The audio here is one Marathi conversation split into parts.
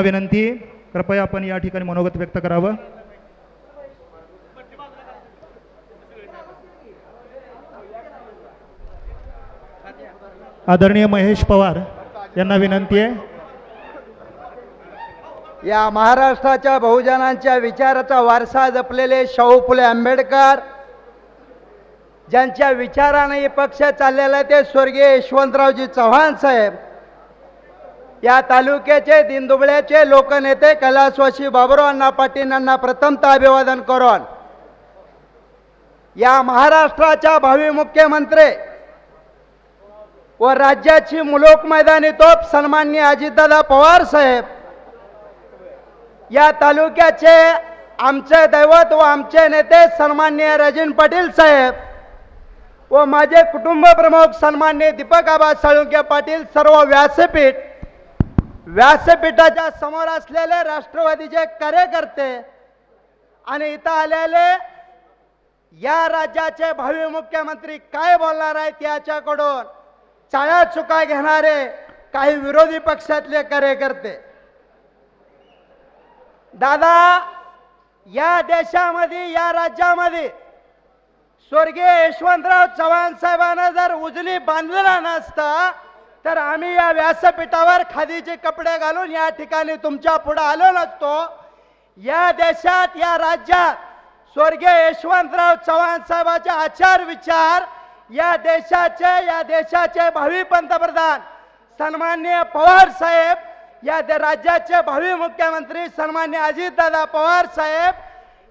विनंती कृपया आपण या ठिकाणी मनोगत व्यक्त करावं. आदरणीय महेश पवार यांना विनंती आहे. या महाराष्ट्राच्या बहुजनांच्या विचाराचा वारसा जपलेले शाहू फुले आंबेडकर ज्यांच्या विचाराने पक्ष चाललेला ते स्वर्गीय यशवंतरावजी चव्हाण साहेब. या तालुक्याचे दिनदुबळ्याचे लोकनेते कैलासवासी बाबुराव अण्णा पाटील यांना प्रथमतः अभिवादन करून या महाराष्ट्राच्या भावी मुख्यमंत्री व राज्याची मुलोक मैदानी तोप सन्माननीय अजितदादा पवार साहेब या तालुक्याचे आमचे दैवत व आमचे नेते सन्माननीय राजन पाटील साहेब व माझे कुटुंब प्रमुख सन्माननीय दीपक आबा साळुंके पाटील सर्व व्यासपीठ व्यासपीठाच्या समोर असलेले राष्ट्रवादीचे कार्यकर्ते आणि इथं आलेले या राज्याचे भावी मुख्यमंत्री काय बोलणार आहेत याच्याकडून चाळ्या चुका घेणारे काही विरोधी पक्षातले कार्यकर्ते. दादा या देशामध्ये या राज्यामध्ये स्वर्गीय यशवंतराव चव्हाण साहेबांना जर उजली बांधलेला नसता तर आम्ही या व्यासपीठावर खादीचे कपडे घालून या ठिकाणी तुमच्यापुढे आलो नसतो. या देशात या राज्यात स्वर्गीय यशवंतराव चव्हाण साहेबांचे आचार विचार या देशाचे या देशाचे भावी पंतप्रधान सन्मान्य पवार साहेब या दे- राज्याचे भावी मुख्यमंत्री सन्मान्य अजितदादा पवार साहेब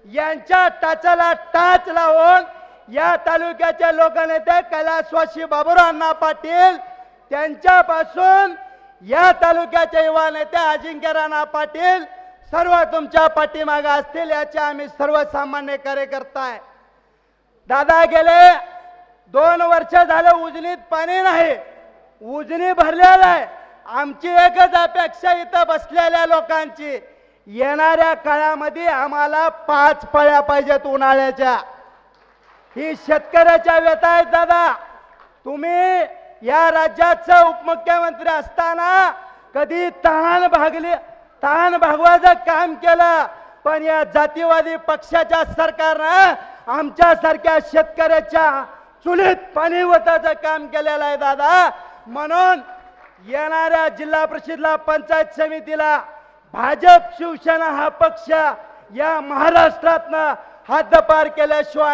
यांच्या टाचाला टाच लावून या तालुक्याचे लोकनेते कैलासवासी बाबुराव अण्णा पाटील त्यांच्यापासून या तालुक्याच्या युवा नेते अजिंक्य राणा पाटील सर्व तुमच्या पाठीमागे असतील याचे आम्ही सर्वसामान्य कार्यकर्ता आहे. दादा गेले दोन वर्ष झालं उजनीत पाणी नाही उजनी भरलेलं आहे. आमची एकच अपेक्षा इथं बसलेल्या लोकांची येणाऱ्या काळामध्ये आम्हाला पाच पळ्या पाहिजेत उन्हाळ्याच्या. ही शेतकऱ्याच्या व्यथा आहेत दादा. तुम्ही या राज्याचं उपमुख्यमंत्री असताना कधी तहान भागली तहान भागवायचं काम केलं. पण या जातीवादी पक्षाच्या सरकारनं आमच्यासारख्या शेतकऱ्याच्या चुलीत पाणी वताचं काम केलेलं आहे दादा. म्हणून येणाऱ्या जिल्हा परिषदला पंचायत समितीला भाजप शिवसेना हा पक्ष या महाराष्ट्रातनं हद्दपार केल्याशिवाय